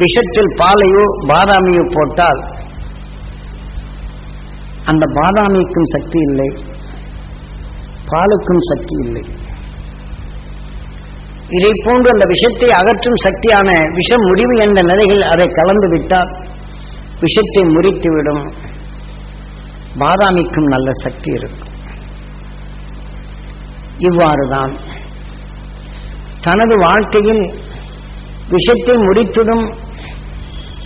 விஷத்தில் பாலையோ பாதாமியோ போட்டால் அந்த பாதாமிக்கும் சக்தி இல்லை பாலுக்கும் சக்தி இல்லை. இதை போன்று அந்த விஷத்தை அகற்றும் சக்தியான விஷம் முடிவு என்ற நிலையில் அதை கலந்து விட்டால் விஷத்தை முறித்துவிடும். பாதாமிக்கும் நல்ல சக்தி இருக்கும். இவ்வாறுதான் தனது வாழ்க்கையில் விஷத்தை முறித்துடும்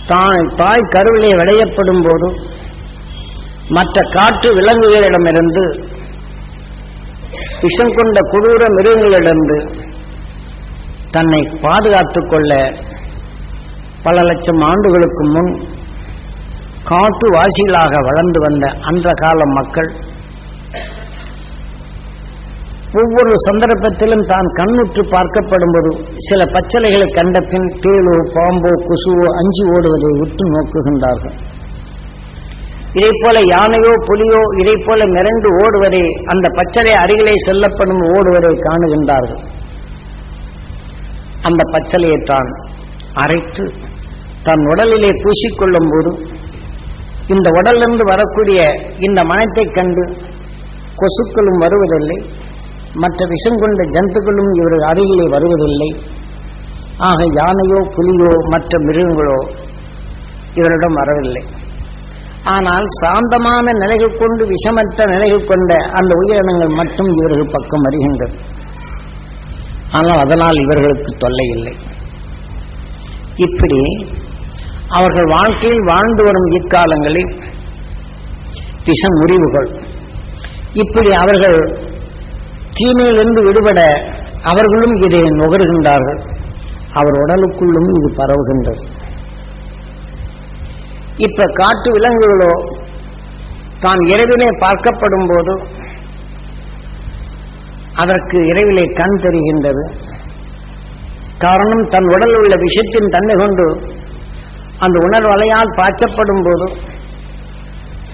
தான் தாய் கருவிலே விளையப்படும் போது மற்ற காட்டு விலங்குகளிடமிருந்து விஷம் கொண்ட கொடூர மிருகங்களிடமிருந்து தன்னை பாதுகாத்துக் கொள்ள பல லட்சம் ஆண்டுகளுக்கு முன் காட்டு வாசிகளாக வளர்ந்து வந்த அந்த கால மக்கள் ஒவ்வொரு சந்தர்ப்பத்திலும் தான் கண்ணுற்று பார்க்கப்படும் போது சில பச்சலைகளை கண்ட பின் தேளோ பாம்போ கொசுவோ அஞ்சி ஓடுவதை உற்று நோக்குகின்றார்கள். இதை போல யானையோ புலியோ இதை போல மிரண்டு ஓடுவதை அந்த பச்சலை அருகிலே செல்லப்படும் ஓடுவதை காணுகின்றார்கள். அந்த பச்சலையை தான் அரைத்து தன் உடலிலே பூசிக்கொள்ளும் போது இந்த உடலிருந்து வரக்கூடிய இந்த மனத்தை கண்டு கொசுக்களும் வருவதில்லை. மற்ற விஷம் கொண்ட ஜந்துக்களும் இவர்கள் அருகிலே வருவதில்லை. ஆக யானையோ புலியோ மற்ற மிருகங்களோ இவரிடம் வரவில்லை. ஆனால் சாந்தமான நிலைகள் கொண்டு விஷமற்ற நிலைகள் கொண்ட அந்த உயிரினங்கள் மட்டும் இவர்கள் பக்கம் வருகின்றது ஆனால் அதனால் இவர்களுக்கு தொல்லை இல்லை இப்படி அவர்கள் வாழ்க்கையில் வாழ்ந்து வரும் இக்காலங்களில் விஷ முறிவுகள். இப்படி அவர்கள் தீமையிலிருந்து விடுபட அவர்களும் இதை நுகர்கின்றார்கள். அவர் உடலுக்குள்ளும் இது பரவுகின்றது. இப்ப காட்டு விலங்குகளோ தான் இரவிலே பார்க்கப்படும் போது அதற்கு இரவிலே கண் தெரிகின்றது. காரணம் தன் உடலில் உள்ள விஷயத்தின் தன்மை கொண்டு அந்த உணர்வலையால் பாய்ச்சப்படும் போது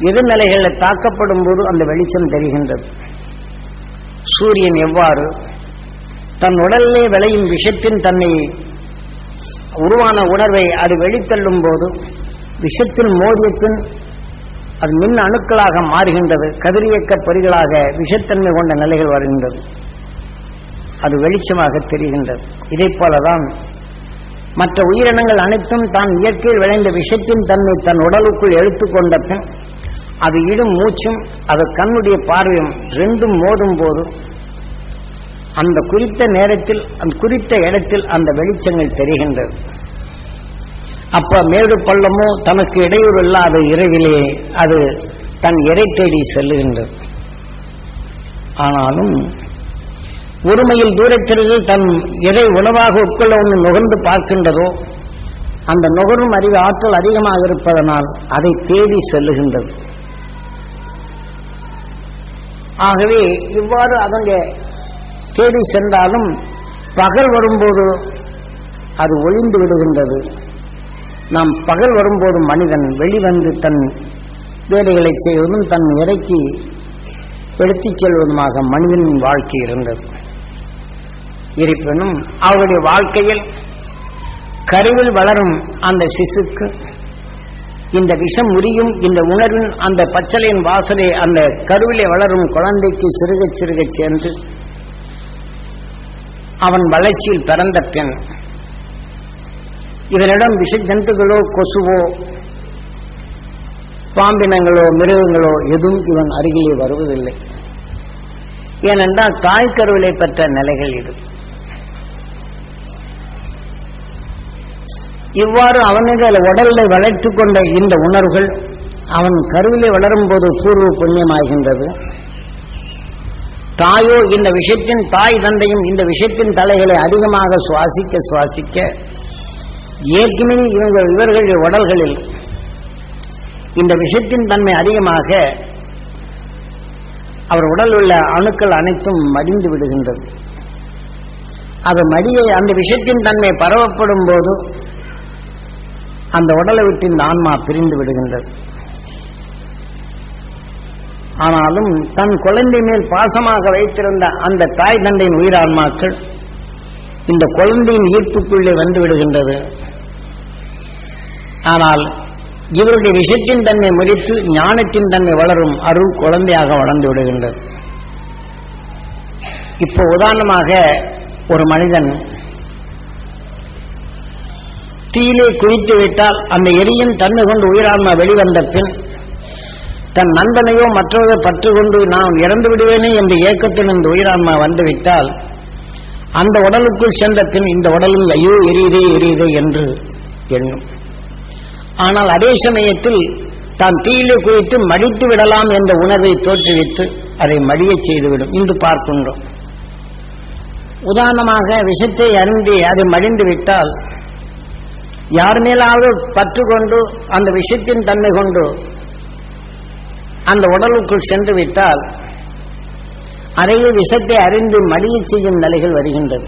எதிர்நிலைகளில் தாக்கப்படும் போது அந்த வெளிச்சம் தெரிகின்றது. சூரியன் எவ்வாறு தன் உடலிலே விளையும் விஷத்தின் தன்னை உருவான உணர்வை அது வெளித்தள்ளும் போது விஷத்தில் மோதிய பின் அது மின் அணுக்களாக மாறுகின்றது கதிரியக்க பொறிகளாக விஷத்தன்மை கொண்ட நிலைகள் வருகின்றது. அது வெளிச்சமாக தெரிகின்றது. இதை போலதான் மற்ற உயிரினங்கள் அனைத்தும் தான் இயற்கையில் விளைந்த விஷத்தின் தன்மை தன் உடலுக்குள் எடுத்துக்கொண்ட பின் அது இடும் மூச்சும் அது கண்ணுடைய பார்வையும் ரெண்டும் மோதும் போது அந்த குறித்த நேரத்தில் அந்த குறித்த இடத்தில் அந்த வெளிச்சங்கள் தெரிகின்றது. அப்ப மேடு பள்ளமோ தனக்கு இடையூறு இல்லாத இரவிலே அது தன் இறை தேடி செல்லுகின்றது. ஆனாலும் ஒருமையில் தூரத்திற்கு தன் எதை உணவாக உட்கொள்ள ஒன்று நுகர்ந்து பார்க்கின்றதோ அந்த நுகரும் அறிவு ஆற்றல் அதிகமாக இருப்பதனால் அதை தேடி செல்லுகின்றது. ஆகவே இவ்வாறு அதங்க தேடி சென்றாலும் பகல் வரும்போது அது ஒளிந்து விடுகின்றது. நாம் பகல் வரும்போது மனிதன் வெளிவந்து தன் வேலைகளை செய்வதும் தன் இறைக்கு எடுத்துச் செல்வதுமாக மனிதனின் வாழ்க்கை இருந்தது. இருப்பினும் அவருடைய வாழ்க்கையில் கருவில் வளரும் அந்த சிசுக்கு இந்த விஷம் முறியும் இந்த உணர்வின் அந்த பச்சலையின் வாசலை அந்த கருவிலே வளரும் குழந்தைக்கு சிறுக சிறுக சேர்ந்து அவன் வளர்ச்சியில் பிறந்த பெண். இவனிடம் விஷ ஜந்துகளோ கொசுவோ பாம்பினங்களோ மிருகங்களோ எதுவும் இவன் அருகிலே வருவதில்லை. ஏனென்றால் தாய் கருவிலை பெற்ற நிலைகள் இது. இவ்வாறு அவனுகள் உடலில் வளர்த்து கொண்ட இந்த உணர்வுகள் அவன் கருவிலே வளரும் போது பூர்வ புண்ணியமாகின்றது. தாயோ இந்த விஷயத்தின் தாய் தந்தையும் இந்த விஷயத்தின் தலைகளை அதிகமாக சுவாசிக்க சுவாசிக்க ஏற்கனவே இவங்க இவர்களுடைய உடல்களில் இந்த விஷயத்தின் தன்மை அதிகமாக அவர் உடல் உள்ள அணுக்கள் அனைத்தும் மடிந்து விடுகின்றது. அது மடியை அந்த விஷயத்தின் தன்மை பரவப்படும் போது அந்த உடலை விட்டு இந்த ஆன்மா பிரிந்து விடுகின்றது. ஆனாலும் தன் குழந்தை மேல் பாசமாக வைத்திருந்த அந்த தாய் தந்தையின் உயிரான்மாக்கள் இந்த குழந்தையின் ஈர்ப்புக்குள்ளே வந்து விடுகின்றது. ஆனால் இவருடைய விஷத்தின் தன்மை முறித்து ஞானத்தின் தன்மை வளரும் அருள் குழந்தையாக வளர்ந்து விடுகின்றது. இப்போ உதாரணமாக ஒரு மனிதன் தீயிலே குதித்து விட்டால் அந்த எரியும் தன்மை கொண்டு உயிரான்மா வெளிவந்த பின் தன் நண்பனையோ மற்றவரை பற்று கொண்டு நான் இறந்து விடுவேனே என்ற ஏக்கத்தில் இந்த உயிரான்மா வந்துவிட்டால் அந்த உடலுக்குள் சென்ற பின் இந்த உடலும் ஐயோ எரியுதே எரியுதே என்று எண்ணும். ஆனால் அதே சமயத்தில் தான் தீயிலே குவித்து மடித்து விடலாம் என்ற உணர்வை தோற்றுவித்து அதை மடியச் செய்துவிடும். இன்று பார்க்கின்றோம். உதாரணமாக விஷத்தை அருந்தி அதை மடிந்து விட்டால் யார் மேலாவது பற்று கொண்டு அந்த விஷத்தின் தன்மை கொண்டு அந்த உடலுக்குள் சென்று விட்டால் அறைய விஷத்தை அறிந்து மடிய செய்யும் நிலைகள் வருகின்றது.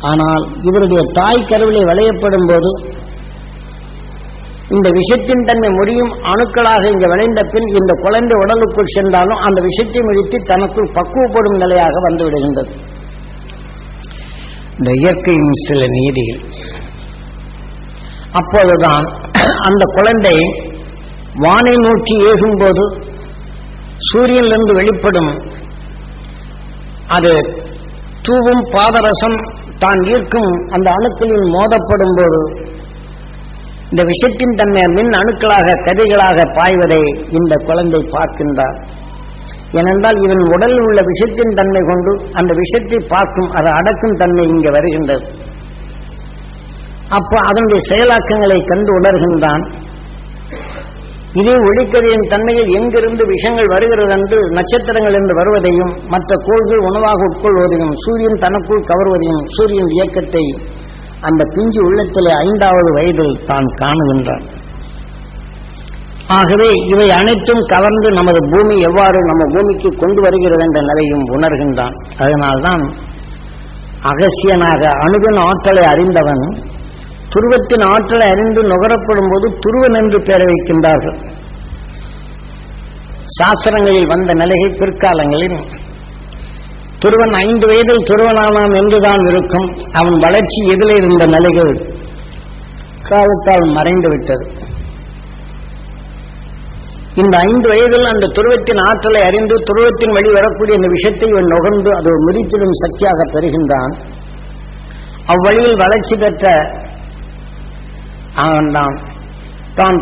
ஆனால் இவருடைய தாய் கருவிலை விளையப்படும் போது இந்த விஷத்தின் தன்மை முடியும் அணுக்களாக இங்கு விளைந்த பின் இந்த குழந்தை உடலுக்குள் சென்றாலும் அந்த விஷத்தை முடித்து தனக்குள் பக்குவப்படும் நிலையாக வந்துவிடுகின்றது இந்த இயற்கையின் சில நீதிகள். அப்போதுதான் அந்த குழந்தை வானை நோக்கி ஏகும்போது சூரியனிலிருந்து வெளிப்படும் அது தூவும் பாதரசம் தான் ஈர்க்கும் அந்த அணுக்களில் மோதப்படும் போது இந்த விஷத்தின் தன்மை மின் அணுக்களாக கதிகளாக பாய்வதை இந்த குழந்தை பார்க்கின்றார். ஏனென்றால் இவன் உடலில் உள்ள விஷத்தின் தன்மை கொண்டு அந்த விஷத்தை பார்க்கும் அதை அடக்கும் தன்மை இங்கே வருகின்றது. அப்போ அதனுடைய செயலாக்கங்களை கண்டு உணர்கின்றான். இதே ஒளிக்கதையின் தன்மையில் எங்கிருந்து விஷங்கள் வருகிறது என்று நட்சத்திரங்கள் என்று வருவதையும் மற்ற கோள்கள் உணவாக உட்கொள்வதையும் சூரியன் தனக்குள் கவர்வதையும் சூரியன் இயக்கத்தை அந்த பிஞ்சு உள்ளத்திலே ஐந்தாவது வயதில் தான் காணுகின்றான். ஆகவே இவை அனைத்தும் கவர்ந்து நமது பூமி எவ்வாறு நம்ம பூமிக்கு கொண்டு வருகிறது என்ற நிலையும் உணர்கின்றான். அதனால்தான் அகசியனாக அணுகன் ஆற்றலை அறிந்தவன் துருவத்தின் ஆற்றலை அறிந்து நுகரப்படும் போது துருவன் என்று பெயர் வைக்கின்றார்கள். சாஸ்திரங்களில் வந்த நிலைகள் பிற்காலங்களில் துருவன் ஐந்து வயதில் துருவனானான் என்றுதான் இருக்கும். அவன் வளர்ச்சி எதில் இருந்த நிலைகள் காலத்தால் மறைந்து விட்டது இந்த ஐந்து வயதில் அந்த துருவத்தின் ஆற்றலை அறிந்து துருவத்தின் வழி வரக்கூடிய இந்த விஷயத்தை இவன் நுகர்ந்து அது முறித்திடும் சக்தியாக பெறுகின்றான். அவ்வழியில் வளர்ச்சி பெற்ற அவன் தான்.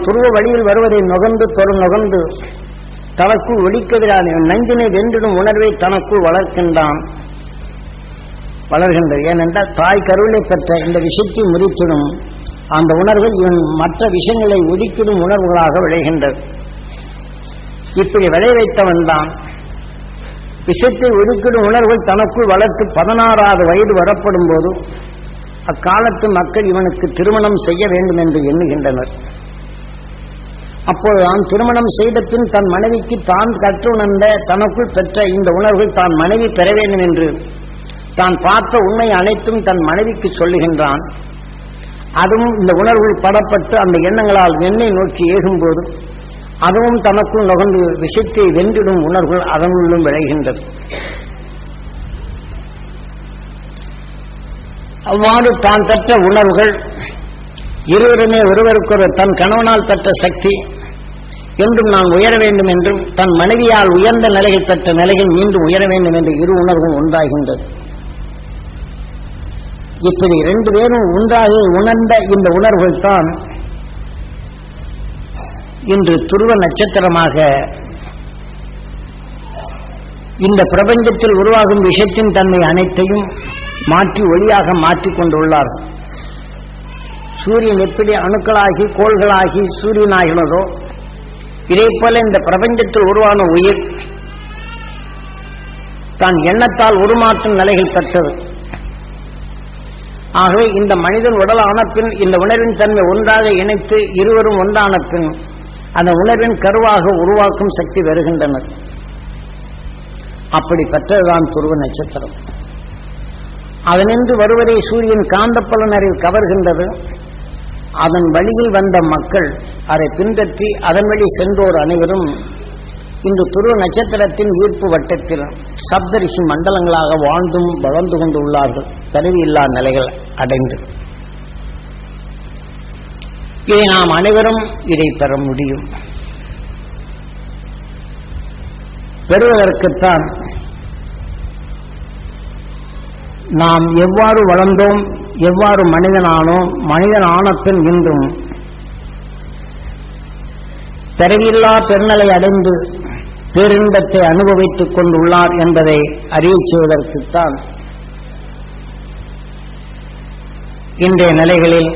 துருவ வழியில் வருவதை நுகர்ந்து தொரு நுகர்ந்து தனக்குள் ஒழிக்கதிரான நஞ்சினை வென்றிடும் உணர்வை தனக்குள் வளர்க்கின்றான். வளர்கின்றது ஏனென்றால் தாய் கருவிலை பெற்ற இந்த விஷயத்தை முறித்திடும். அந்த உணர்வு இவன் மற்ற விஷயங்களை ஒழிக்கிடும் உணர்வுகளாக விளைகின்றது. இப்படி விளை வைத்தவன் தான். விஷத்தை ஒதுக்கிடும் உணர்வுகள் தனக்குள் வளர்த்து பதினாறாவது வயது வரப்படும் போது அக்காலத்து மக்கள் இவனுக்கு திருமணம் செய்ய வேண்டும் என்று எண்ணுகின்றனர். அப்போதுதான் திருமணம் செய்த பின் தன் மனைவிக்கு தான் கற்றுணர்ந்த தனக்குள் பெற்ற இந்த உணர்வுகள் தான் மனைவி பெற வேண்டும் என்று தான் பார்த்த உண்மை அனைத்தும் தன் மனைவிக்கு சொல்லுகின்றான். அதுவும் இந்த உணர்வுகள் படப்பட்டு அந்த எண்ணங்களால் எண்ணெய் நோக்கி ஏகும்போது அதுவும் தனக்குள் நுகர்ந்து விஷத்தை வென்றிடும் உணர்வுகள் அதனுள்ளும் விளைகின்றது. அவ்வாறு தான் பெற்ற உணர்வுகள் இருவருமே ஒருவருக்கொரு தன் கணவனால் பெற்ற சக்தி என்றும் நான் உயர வேண்டும் என்றும் தன் மனைவியால் உயர்ந்த நிலையில் பெற்ற நிலையில் மீண்டும் உயர வேண்டும் என்று இரு உணர்வும் உண்டாகின்றது. இப்படி ரெண்டு பேரும் ஒன்றாக உணர்ந்த இந்த உணர்வுகள் தான் இன்று துருவ நட்சத்திரமாக இந்த பிரபஞ்சத்தில் உருவாகும் விஷத்தின் தன்மை அனைத்தையும் மாற்றி ஒளியாக மாற்றிக் கொண்டுள்ளார். சூரியன் எப்படி அணுக்களாகி கோள்களாகி சூரியனாகினதோ இதே போல இந்த பிரபஞ்சத்தில் உருவான உயிர் தான் எண்ணத்தால் உருமாற்றும் நிலைகள் பெற்றது. ஆகவே இந்த மனிதன் உடலான பின் இந்த உணர்வின் தன்மை ஒன்றாக இணைத்து இருவரும் ஒன்றான பின் அந்த உணர்வின் கருவாக உருவாக்கும் சக்தி வருகின்றனர். அப்படி பெற்றதுதான் துருவ நட்சத்திரம். அதனின்று வருவதை சூரியன் காந்தப்பலனரில் கவர்கின்றது. அதன் வழியில் வந்த மக்கள் அதை பின்பற்றி அதன் வழி சென்றோர் அனைவரும் இந்த துருவ நட்சத்திரத்தின் ஈர்ப்பு வட்டத்தில் சப்தரிஷி மண்டலங்களாக வாழ்ந்தும் வளர்ந்து கொண்டு உள்ளார்கள். கருவி இல்லா நிலைகள் அடைந்து. இதை நாம் அனைவரும் இதை பெற முடியும். பெறுவதற்குத்தான் நாம் எவ்வாறு வளர்ந்தோம் எவ்வாறு மனிதனானோம் மனிதன் ஆனப்பின் இன்றும் பிறவில்லா பெருநிலை அடைந்து பேரின்பத்தை அனுபவித்துக் கொண்டுள்ளார் என்பதை அறியச் செய்வதற்குத்தான் இன்றைய நிலைகளில்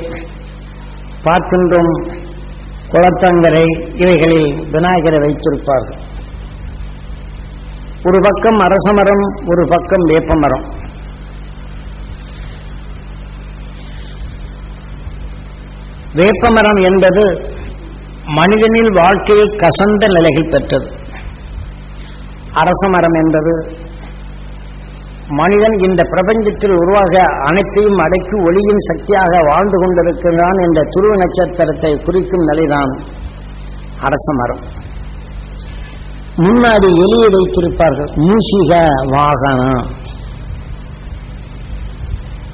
பார்க்கின்றோம். குளத்தங்கரை இவைகளில் விநாயகரை வைத்திருப்பார்கள். ஒரு பக்கம் அரசமரம் ஒரு பக்கம் வேப்பமரம் வேப்பமரம் என்பது மனிதனில் வாழ்க்கையில் கசந்த நிலைகள் பெற்றது. அரசமரம் என்பது மனிதன் இந்த பிரபஞ்சத்தில் உருவாக அனைத்தையும் அடக்கி ஒளியின் சக்தியாக வாழ்ந்து கொண்டிருக்கிறான் என்ற துருவ நட்சத்திரத்தை குறிக்கும் நிலைதான் அரசமரம் முன்னாடி எலியை வைத்திருப்பார்கள். மூசிக வாகனம்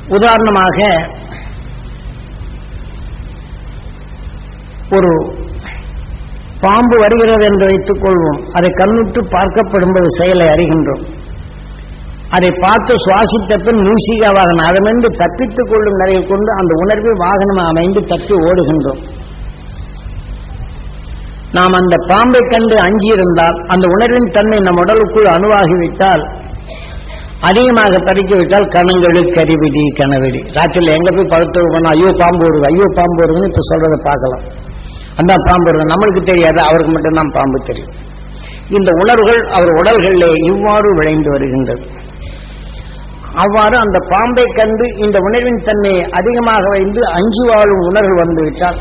உதாரணமாக ஒரு பாம்பு வருகிறது என்று வைத்துக் கொள்வோம். அதை கண்ணுற்று பார்க்கப்படும்போது செயலை அறிகின்றோம். அதை பார்த்து சுவாசித்த பின் மூசிக வாகனம் அதனின்று தப்பித்துக் கொள்ளும் நிலையில் கொண்டு அந்த உணர்வை வாகனம் அமைந்து தப்பி ஓடுகின்றோம். நாம் அந்த பாம்பை கண்டு அஞ்சியிருந்தால் அந்த உணர்வின் தன்மை நம் உடலுக்குள் அணுவாகிவிட்டால் அதிகமாக பறிக்கிவிட்டால் கணங்களு கரிவிடி கனவெடி. ராத்திரியில் எங்க போய் படுத்து போனா ஐயோ பாம்பு வருது ஐயோ பாம்பு வருதுன்னு இப்ப சொல்றதை பார்க்கலாம். அந்த பாம்பு வருது நம்மளுக்கு தெரியாது அவருக்கு மட்டும்தான் பாம்பு தெரியும். இந்த உணர்வுகள் அவர் உடல்களிலே இவ்வாறு விளைந்து வருகின்றது. அவ்வாறு அந்த பாம்பை கண்டு இந்த உணர்வின் தன்மையை அதிகமாக வைந்து அஞ்சு வாழும் உணர்வு வந்துவிட்டால்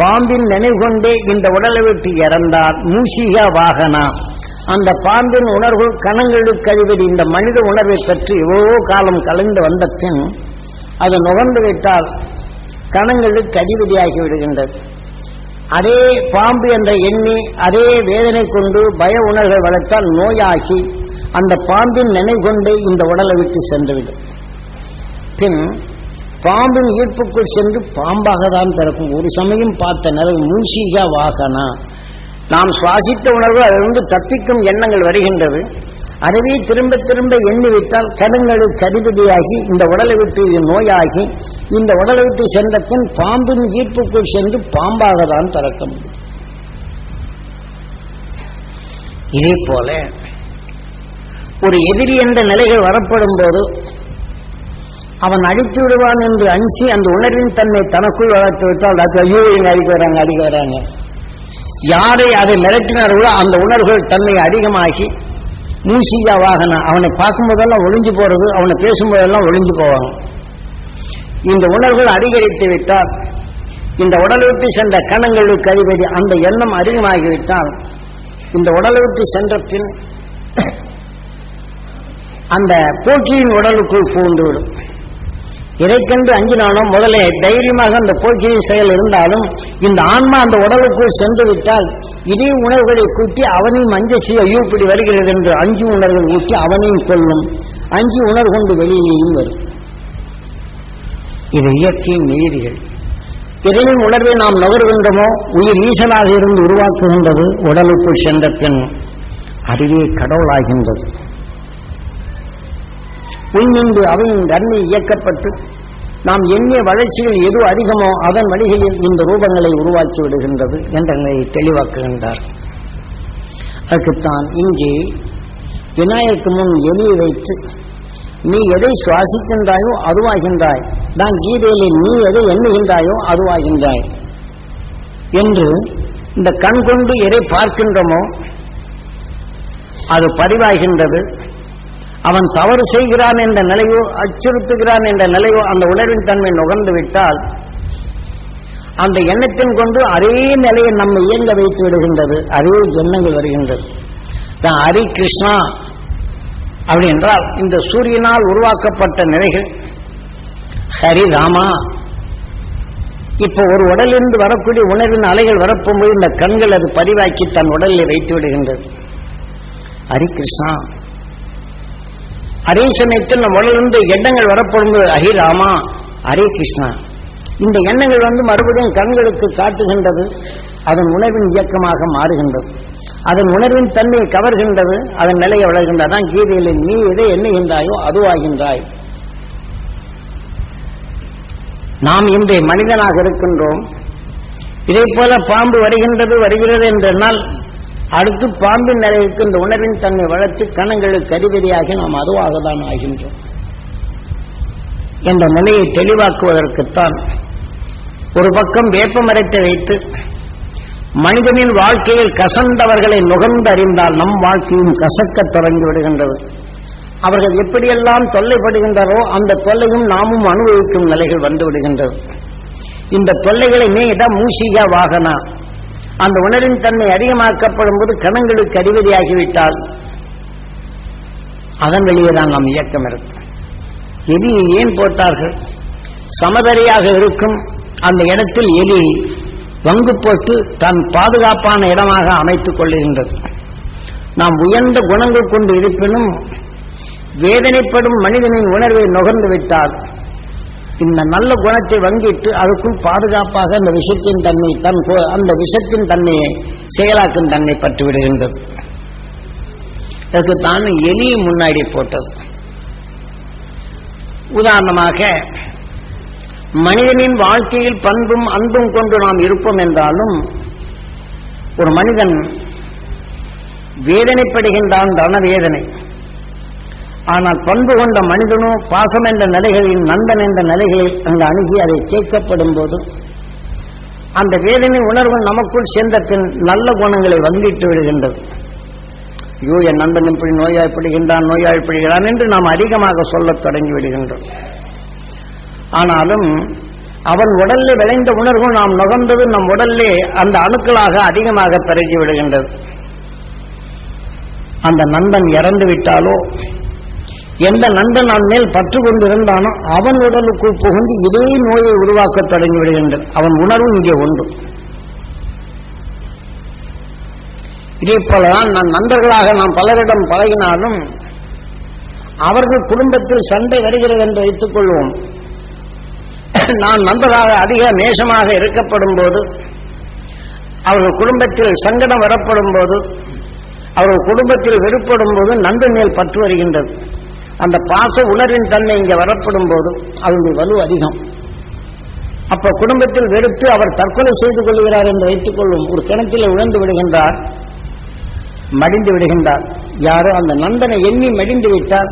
பாம்பின் நினைவு கொண்டே இந்த உடலை விட்டு இறந்தார். மூசிகா வாகனா. அந்த பாம்பின் உணர்வு கணங்களுக்கு அதிபதி இந்த மனித உணர்வை பற்றி எவ்வளவோ காலம் கலந்து வந்த பின் அது நுகர்ந்து விட்டால் கணங்களுக்கு அதிபதியாகி விடுகின்றது. அதே பாம்பு என்ற எண்ணி அதே வேதனை கொண்டு பய உணர்வை வளர்த்தால் நோயாகி அந்த பாம்பின் நினைவுகொண்டே இந்த உடலை விட்டு சென்றுவிடும். பின் பாம்பின் ஈர்ப்புக்குள் சென்று பாம்பாக தான் பிறக்கும். ஒரு சமயம் பார்த்த நிலவு மூசிகா வாகனா. நாம் சுவாசித்த உணர்வு அதிலிருந்து தப்பிக்கும் எண்ணங்கள் வருகின்றது. அதுவே திரும்ப திரும்ப எண்ணிவிட்டால் கடுங்களுக்கு அதிபதியாகி இந்த உடலை விட்டு நோயாகி இந்த உடலை விட்டு சென்ற பின் பாம்பின் ஈர்ப்புக்குள் சென்று பாம்பாக தான் திறக்க முடியும். இதே போல ஒரு எதிரி என்ற நிலைகள் வரப்படும் போது அவன் அழித்து விடுவான் என்று அஞ்சி அந்த உணர்வின் தன்மை தனக்குள் வளர்த்து விட்டால் ஐயோ அடிக்க வராங்க அடிக்க வராங்க. யாரை அதை மிரட்டினார்களோ அந்த உணர்வுகள் தன்மை அதிகமாகி மூசிகா வாகனம் அவனை பார்க்கும்போதெல்லாம் ஒளிஞ்சு போறது அவனை பேசும்போதெல்லாம் ஒளிஞ்சு போவாங்க. இந்த உணர்வுகள் அதிகரித்து விட்டால் இந்த உடலை விட்டு சென்ற கணங்களுக்கு அதிபதி அந்த எண்ணம் அதிகமாகிவிட்டால் இந்த உடலை விட்டு சென்ற பின் அந்த போக்கியின் உடலுக்குள் புகுந்துவிடும் இதை கண்டு அஞ்சினாலும் முதலே தைரியமாக அந்த போக்கியின் செயல் இருந்தாலும் இந்த ஆன்மா அந்த உடலுக்குள் சென்று விட்டால் இதே உணர்வுகளை கூட்டி அவனையும் அஞ்சசி ஐயோ இப்படி வருகிறது என்று அஞ்சு உணர்வுகள் ஊட்டி அவனையும் கொள்ளும் அஞ்சு உணர்வு கொண்டு வெளியிலேயும் வரும். இது இயற்கையின் நீதிகள். எதனின் உணர்வை நாம் நுகர்கின்றோமோ? உயிர் ஈசனாக இருந்து உருவாக்குகின்றது உடலுக்குள் சென்ற பின் அதுவே கடவுளாகின்றது. உள்நின்று அவையின் தன்மை இயக்கப்பட்டு நாம் எண்ணிய வளர்ச்சிகள் எது அதிகமோ அதன் வழிகளில் இந்த ரூபங்களை உருவாக்கி விடுகின்றது என்ற நிலையை தெளிவாக்குகின்றார். அதுக்குத்தான் இங்கே விநாயகருக்கு முன் எலியை வைத்து நீ எதை சுவாசிக்கின்றாயோ அதுவாகின்றாய். தான் கீதையிலே நீ எதை எண்ணுகின்றாயோ அதுவாகின்றாய். என்று இந்த கண் கொண்டு எதை பார்க்கின்றோமோ அது பதிவாகின்றது. அவன் தவறு செய்கிறான் என்ற நிலையோ அச்சுறுத்துகிறான் என்ற நிலையோ அந்த உணர்வின் தன்மை நுகர்ந்து விட்டால் அந்த எண்ணத்தின் கொண்டு அதே நிலையை நம்ம இயங்க வைத்து விடுகின்றது. அதே எண்ணங்கள் வருகின்றது. தான் ஹரி கிருஷ்ணா அப்படி என்றால் இந்த சூரியனால் உருவாக்கப்பட்ட நிலைகள் ஹரி ராமா. இப்போ ஒரு உடலிருந்து வரக்கூடிய உணர்வின் அலைகள் வரப்போகும்போது இந்த கண்கள் அது பதிவாக்கி தன் உடலில் வைத்து விடுகின்றது. ஹரி கிருஷ்ணா. அதே சமயத்தில் நம் உடலிருந்து எண்ணங்கள் வரப்படும் ஹரி ராமா ஹரே கிருஷ்ணா. இந்த எண்ணங்கள் வந்து மறுபடியும் கண்களுக்கு காட்டுகின்றது அதன் உணர்வின் இயக்கமாக மாறுகின்றது. அதன் உணர்வின் தன்மையை கவர்கின்றது அதன் நிலையை வளர்கின்றதான் கீதையில் நீ எதை எண்ணுகின்றாயோ அதுவாகின்றாய் நாம் இன்றைய மனிதனாக இருக்கின்றோம். இதை போல பாம்பு வருகின்றது வருகிறது என்றால் அடுத்து பாம்பின் நிலைக்கு இந்த உணர்வின் தன்மை வளர்த்து கணங்களுக்கு அதிபதியாகி நாம் அதுவாக தான் ஆகின்றோம். என்ற நிலையை தெளிவாக்குவதற்குத்தான் ஒரு பக்கம் வேப்ப மரத்தை வைத்து மனிதனின் வாழ்க்கையில் கசந்தவர்களை நுகர்ந்து அறிந்தால் நம் வாழ்க்கையும் கசக்கத் தொடங்கி விடுகின்றது. அவர்கள் எப்படியெல்லாம் தொல்லைப்படுகின்றாரோ அந்த தொல்லையும் நாமும் அனுபவிக்கும் நிலைகள் வந்து விடுகின்றது. இந்த தொல்லைகளை நீட மூசிகா வாகனா அந்த உணரின் தன்மை அதிகமாக்கப்படும் போது கணங்களுக்கு அறிவதியாகிவிட்டால் அதன் வெளியே தான் இயக்கம் இருக்கும் எலியை ஏன் போட்டார்கள்? சமதரியாக இருக்கும் அந்த இடத்தில் எலி வங்கு போட்டு தன் பாதுகாப்பான இடமாக அமைத்துக் கொள்ளுகின்றது. நாம் உயர்ந்த குணங்கள் கொண்டு இருப்பினும் வேதனைப்படும் மனிதனின் உணர்வை நுகர்ந்து விட்டால் இந்த நல்ல குணத்தை வங்கிட்டு அதுக்குள் பாதுகாப்பாக அந்த விஷத்தின் தன்மை தன் அந்த விஷத்தின் தன்மையை செயலாக்கும் தன்மை பட்டு விடுகின்றது. இதற்கு தான் எலியை முன்னாடி போட்டது. உதாரணமாக மனிதனின் வாழ்க்கையில் பண்பும் அன்பும் கொண்டு நாம் இருப்போம் என்றாலும் ஒரு மனிதன் வேதனைப்படுகின்றான் ரணவேதனை ஆனால் பண்பு கொண்ட மனிதனோ பாசம் என்ற நிலைகளில் நந்தன் என்ற நிலைகளில் அங்கு அணுகி அதை கேட்கப்படும் போது அந்த வேதனை உணர்வு நமக்குள் சேர்ந்த பின் நல்ல குணங்களை வங்கிட்டு விடுகின்றது. ஐயோ என் நண்பன் இப்படி நோயாய்ப்படுகின்றான் நோயாய்ப்படுகிறான் என்று நாம் அதிகமாக சொல்லத் தொடங்கி விடுகின்றோம். ஆனாலும் அவன் உடலில் விளைந்த உணர்வு நாம் நுகர்ந்தது நம் உடலிலே அந்த அணுக்களாக அதிகமாக பெருகி விடுகின்றது. அந்த நண்பன் இறந்து விட்டாலோ எந்த நண்பன் அவன் மேல் பற்று கொண்டிருந்தானோ அவன் உடலுக்குள் புகுந்து இதே நோயை உருவாக்கத் தொடங்கிவிடுகின்றது அவன் உணர்வு இங்கே உண்டு. இதே போலதான் நான் நண்பர்களாக நாம் பலரிடம் பழகினாலும் அவர்கள் குடும்பத்தில் சண்டை வருகிறது என்று வைத்துக் கொள்வோம். நான் நண்பராக அதிக நேசமாக இருக்கப்படும் போது அவர்கள் குடும்பத்தில் சங்கடம் வரப்படும் போது அவர்கள் குடும்பத்தில் வெறுப்படும் போது நண்பன் மேல் பற்று வருகின்றது. அந்த பாச உணர்வின் தன்மை இங்கே வரப்படும் போது அவருடைய வலு அதிகம். அப்ப குடும்பத்தில் வெறுத்து அவர் தற்கொலை செய்து கொள்கிறார் என்று வைத்துக் கொள்ளும் ஒரு கிணத்தில் உழந்து விடுகின்றார் மடிந்து விடுகின்றார். யாரோ அந்த நண்பனை எண்ணி மடிந்து விட்டார்.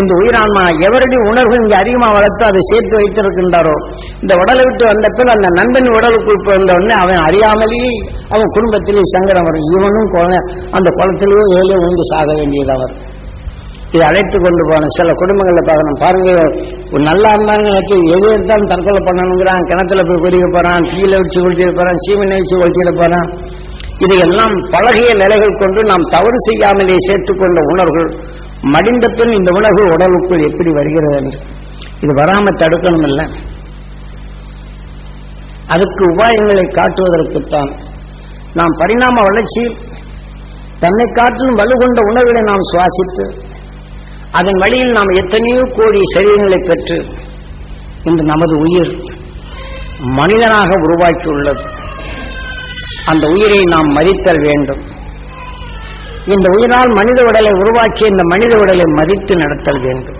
இந்த உயிரான்மா எவரடி உணர்வு இங்கே அதிகமாக வளர்த்து அதை சேர்த்து வைத்திருக்கின்றாரோ? இந்த உடலை விட்டு வந்த பின் அந்த நண்பன் உடலுக்குள் பிறந்த அவன் அறியாமலேயே அவன் குடும்பத்திலே சங்கடம் வரும். இவனும் அந்த குளத்திலேயோ ஏழோ உண்டு சாக வேண்டியது அவர். இதை அழைத்து கொண்டு போன சில குடும்பங்களில் பார்க்கணும். பாருங்க ஒரு நல்லா இருந்தாங்க நேற்று எது எடுத்தாலும் தற்கொலை பண்ணணுங்கிறான். கிணத்துல போய் குடிக்க போறான் தீயில வச்சு குளிச்சிட போறான் சீமனை வச்சு குளிச்சிட போறான். இதையெல்லாம் பழகிய நிலைகள் கொண்டு நாம் தவறு செய்யாமலே சேர்த்துக்கொண்ட உணர்வுகள் மடிந்த பின் இந்த உணர்வு உடலுக்குள் எப்படி வருகிறது என்று. இது வராம தடுக்கணும் இல்லை அதுக்கு உபாயங்களை காட்டுவதற்குத்தான் நாம் பரிணாம வளர்ச்சி தன்னை காட்டிலும் வலுகொண்ட உணர்வுகளை நாம் சுவாசித்து அதன் வழியில் நாம் எத்தனையோ கோடி சரீரங்களை பெற்று இன்று நமது உயிர் மனிதனாக உருவாக்கியுள்ளது. அந்த உயிரை நாம் மதித்தல் வேண்டும். இந்த உயிரால் மனித உடலை உருவாக்கி இந்த மனித உடலை மதித்து நடத்தல் வேண்டும்.